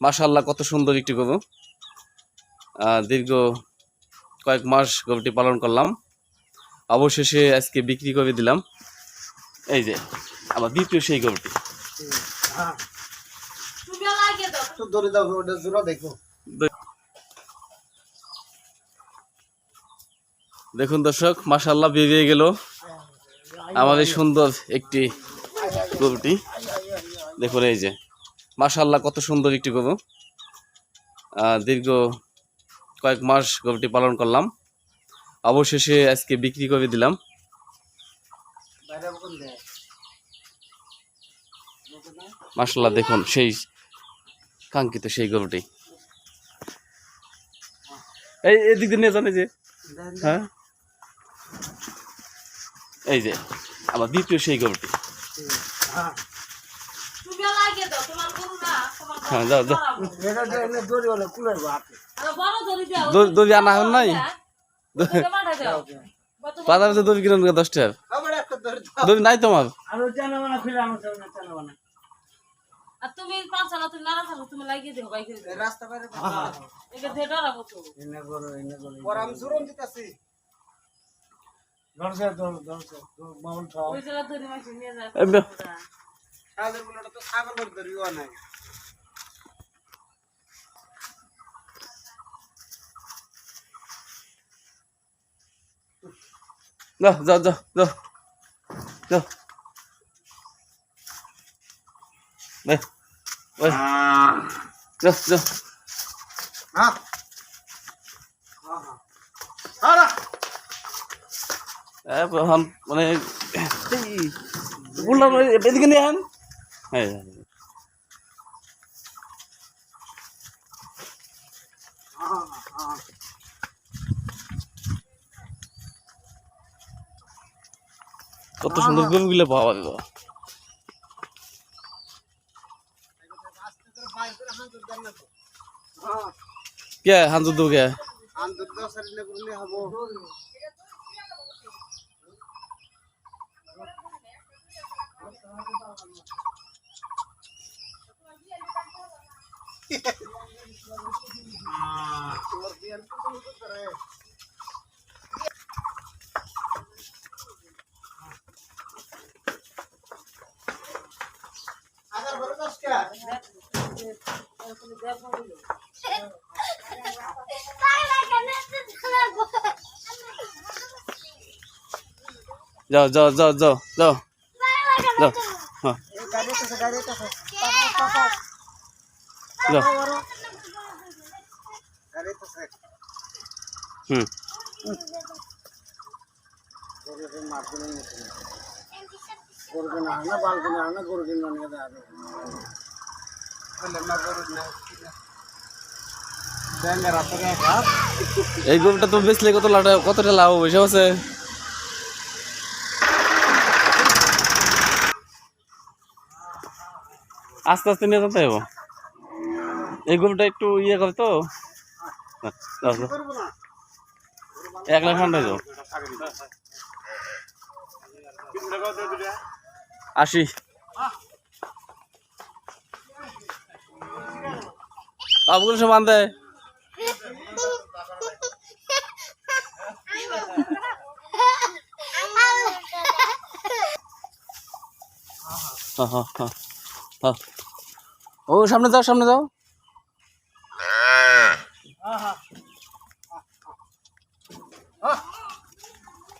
মাশাল্লাহ কত সুন্দর একটি গরু। দীর্ঘ কয়েক মাস গরুটি পালন করলাম। অবশেষে আজকে বিক্রি করে দিলাম। এই যে, আমার দ্বিতীয় সেই গরুটি। দেখুন দর্শক মাশাল্লাহ বেরিয়ে গেল আমাদের সুন্দর একটি গরুটি। দেখুন এই যে মাশাল্লাহ কত সুন্দর একটি গরু। দীর্ঘ কয়েক মাস গরুটি পালন করলাম। অবশেষে আজকে বিক্রি করে দিলাম। মাশাল্লাহ দেখুন, সেই কাঙ্ক্ষিত সেই গরুটি। এই এদিক দিয়ে এই যে। হ্যাঁ। এই যে, আমার দ্বিতীয় সেই গরুটি। হ্যাঁ যাও যাও ধরাবো। এটা এনে দড়ি বড় দড়ি দাও দড়ি- দড়ি আনা হন নাই? বাজারে যে দড়ি কিনুন দশ টাকার। ধরে দড়ি নাই তোমার? তুমি পাঁচ সালা তুমি নাড়া থাকো তুমি লাগিয়ে দিও বাইকে রাস্তা বাইরে এটা দিয়ে ডরাবো তো এনে করো এনে করো পর আমি জোরন দিতাছি। ধরছে ধর ধরছে মাউল ওই জায়গা দড়ি মাসি নিয়ে যায় এই বে- তো ছাগল ধরে নাই। যাও যাও যাও যাও যাও নে, ওই, যাও যাও হ্যাঁ। হ্যাঁ হ্যাঁ। মানে করে এদিকে নিয়ে আন হ্যাঁ হ্যাঁ, হ্যাঁ। কত সুন্দর গরুগুলো পাওয়া যাবে কে? হাঞ্জু দু কে? আন্দর जाओ जाओ जाओ जाओ जाओ। जाओ। हाँ। হুম। গরুকে মারগুলো নিতে না না বালকে না না গরুকে না নিয়ে যাবে বলে না গরু না ব্যাঙ্গা রাতে এই গরুটা তো বেচলে কত লাভ কতটা লাভ বসে আছে? আস্তে আস্তে নিয়ে যেতে হবে এই গরুটা একটু ইয়ে করে তো। না এক লাখ ঠান্ডা যাও আশি। বাবুগুলো সব আনতে। হ্যাঁ হ্যাঁ হ্যাঁ। ও, সামনে যাও সামনে যাও।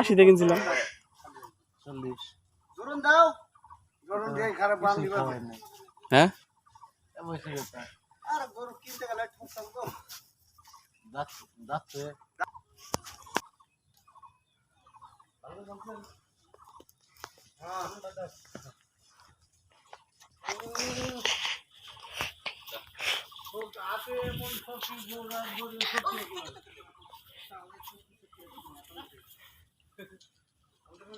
আশিতে কিনছিলাম। চল্লিশ। জোরন দাও। জোরন দিয়ে খারাপ বান দিবা হ্যাঁ? আর গরু কিনতে গেলে ঠকতাম তো বাপে এমন সখী গোড়া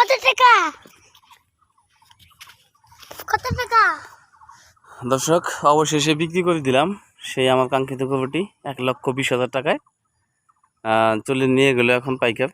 কত টাকা? কত টাকা? দর্শক, অবশেষে বিক্রি করে দিলাম সেই আমার কাঙ্ক্ষিত কবিটি এক লক্ষ বিশ হাজার টাকায়। চলে নিয়ে গেলো এখন পাইকার।